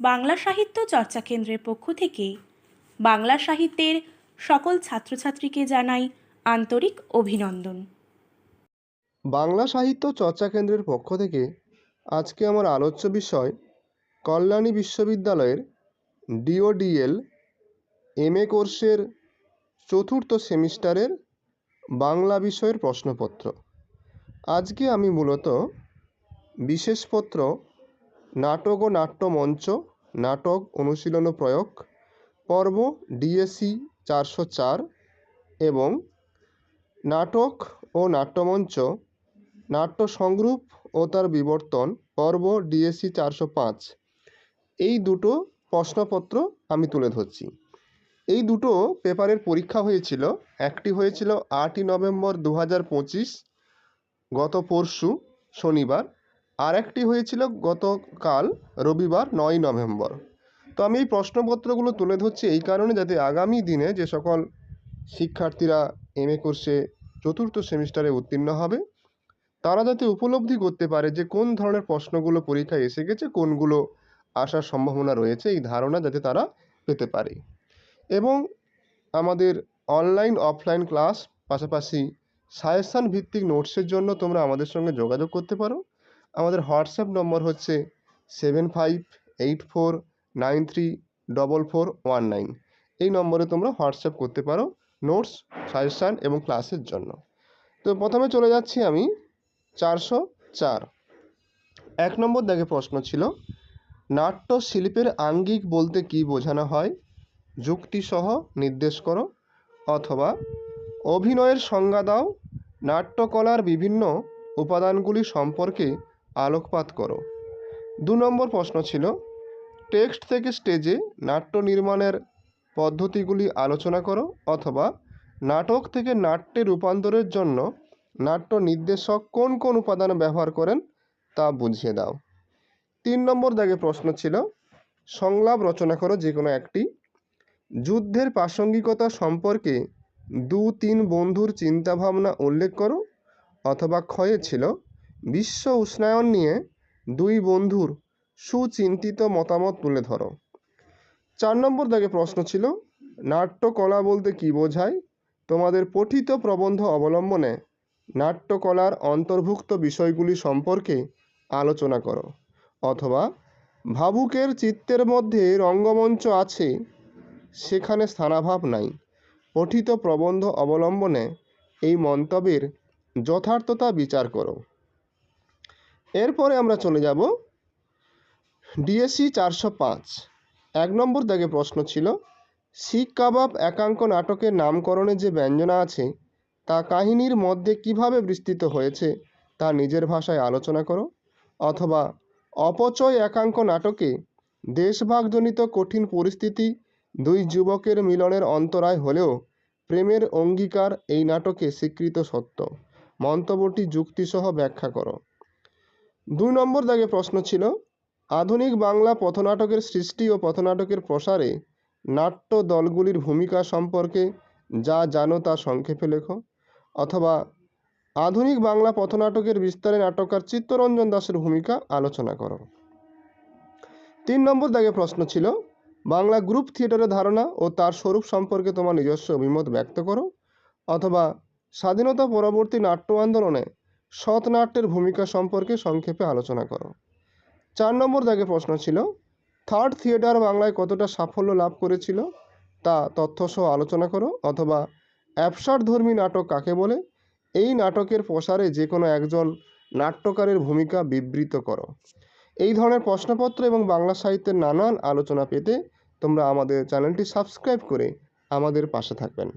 বাংলা সাহিত্য চর্চা কেন্দ্রের পক্ষ থেকে বাংলা সাহিত্যের সকল ছাত্রছাত্রীকে জানাই আন্তরিক অভিনন্দন। বাংলা সাহিত্য চর্চা কেন্দ্রের পক্ষ থেকে আজকে আমার আলোচ্য বিষয় কল্যাণী বিশ্ববিদ্যালয়ের ডিওডিএল এম এ কোর্সের চতুর্থ সেমিস্টারের বাংলা বিষয়ের প্রশ্নপত্র। আজকে আমি মূলত বিশেষপত্র নাটক ও নাট্যমঞ্চ নাটক, অনুশীলন প্রয়োগ, পর্ব ডিএসসি চারশো চার এবং নাটক ও নাট্যমঞ্চ নাট্য সংরূপ ও তার বিবর্তন, পর্ব ডিএসসি চারশো পাঁচ। এই দুটো প্রশ্নপত্র আমি তুলে ধরছি। এই দুটো পেপারের পরীক্ষা হয়েছিল, একটি হয়েছিল আটই নভেম্বর দু হাজার পঁচিশ, গত পরশু, শনিবার। আর একটি হয়েছিল গতকাল রবিবার নয় নভেম্বর। তো আমি এই প্রশ্নপত্রগুলো তুলে ধরছি এই কারণে যাতে আগামী দিনে যে সকল শিক্ষার্থীরা এম এ কোর্সে চতুর্থ সেমিস্টারে উত্তীর্ণ হবে, তারা যাতে উপলব্ধি করতে পারে যে কোন ধরনের প্রশ্নগুলো পরীক্ষায় এসে গেছে, কোনগুলো আসার সম্ভাবনা রয়েছে, এই ধারণা যাতে তারা পেতে পারে। এবং আমাদের অনলাইন অফলাইন ক্লাস পাশাপাশি সাজেশান ভিত্তিক নোটসের জন্য তোমরা আমাদের সঙ্গে যোগাযোগ করতে পারো। আমাদের হোয়াটসঅ্যাপ নম্বর হচ্ছে seven five eight four nine three double four one nine এই নম্বরে তোমরা হোয়াটসঅ্যাপ করতে পারো নোটস সাজেশান এবং ক্লাসের জন্য। তো প্রথমে চলে যাচ্ছি আমি চারশো চার। এক নম্বর দেখে প্রশ্ন ছিল নাট্য শিল্পের আঙ্গিক বলতে কী বোঝানো হয়? যুক্তিসহ নির্দেশ করো। অথবা, অভিনয়ের সংজ্ঞা দাও। নাট্যকলার বিভিন্ন উপাদানগুলি সম্পর্কে আলোকপাত করো। দু নম্বর প্রশ্ন ছিল, টেক্সট থেকে স্টেজে নাট্য নির্মাণের পদ্ধতিগুলি আলোচনা করো অথবা নাটক থেকে নাট্যে রূপান্তরের জন্য নাট্য নির্দেশক কোন কোন উপাদান ব্যবহার করেন তা বুঝিয়ে দাও। তিন নম্বর দাগে প্রশ্ন ছিল, সংলাপ রচনা করো যে কোনো একটি। যুদ্ধের প্রাসঙ্গিকতা সম্পর্কে দু তিন বন্ধুর চিন্তাভাবনা উল্লেখ করো অথবা ক্ষয়ে ছিল। বিশ্ব উষ্ণায়ন নিয়ে দুই বন্ধুর সুচিন্তিত মতামত তুলে ধরো। চার নম্বর দাগে প্রশ্ন ছিল, নাট্যকলা বলতে কী বোঝায়? তোমাদের পঠিত প্রবন্ধ অবলম্বনে নাট্যকলার অন্তর্ভুক্ত বিষয়গুলি সম্পর্কে আলোচনা করো, অথবা ভাবুকের চিত্তের মধ্যে রঙ্গমঞ্চ আছে, সেখানে স্থানাভাব নাই। পঠিত প্রবন্ধ অবলম্বনে এই মন্তব্যের যথার্থতা বিচার করো। এরপরে আমরা চলে যাব ডিএসসি চারশো পাঁচ। এক নম্বর দাগে প্রশ্ন ছিল শিক কাবাব একাঙ্ক নাটকের নামকরণে যে ব্যঞ্জনা আছে, তা কাহিনীর মধ্যে কীভাবে বিস্তৃত হয়েছে, তা নিজের ভাষায় আলোচনা করো। অথবা, অপচয় একাঙ্ক নাটকে দেশভাগজনিত কঠিন পরিস্থিতি দুই যুবকের মিলনের অন্তরায় হলেও প্রেমের অঙ্গীকার এই নাটকে স্বীকৃত সত্য। মন্তব্যটি যুক্তিসহ ব্যাখ্যা করো। দুই নম্বর দাগে প্রশ্ন ছিল, আধুনিক বাংলা পথনাটকের সৃষ্টি ও পথনাটকের প্রসারে নাট্য দলগুলির ভূমিকা সম্পর্কে যা জানো তা সংক্ষেপে লেখো। অথবা, আধুনিক বাংলা পথনাটকের বিস্তারে নাটককার চিত্তরঞ্জন দাসের ভূমিকা আলোচনা করো। তিন নম্বর দাগে প্রশ্ন ছিল, বাংলা গ্রুপ থিয়েটারের ধারণা ও তার স্বরূপ সম্পর্কে তোমার নিজস্ব অভিমত ব্যক্ত করো। অথবা, স্বাধীনতা পরবর্তী নাট্য আন্দোলনে সৎ নাট্যের ভূমিকা সম্পর্কে সংক্ষেপে আলোচনা করো। চার নম্বর দাগে প্রশ্ন ছিল থার্ড থিয়েটার বাংলায় কতটা সাফল্য লাভ করেছিল? তা তথ্যসহ আলোচনা করো, অথবা অ্যাবসার্ড ধর্মী নাটক কাকে বলে? এই নাটকের প্রসারে যে কোনো একজন নাট্যকারের ভূমিকা বিবৃত করো। এই ধরনের প্রশ্নপত্র এবং বাংলা সাহিত্যের নানান আলোচনা পেতে তোমরা আমাদের চ্যানেলটি সাবস্ক্রাইব করে আমাদের পাশে থাকবেন।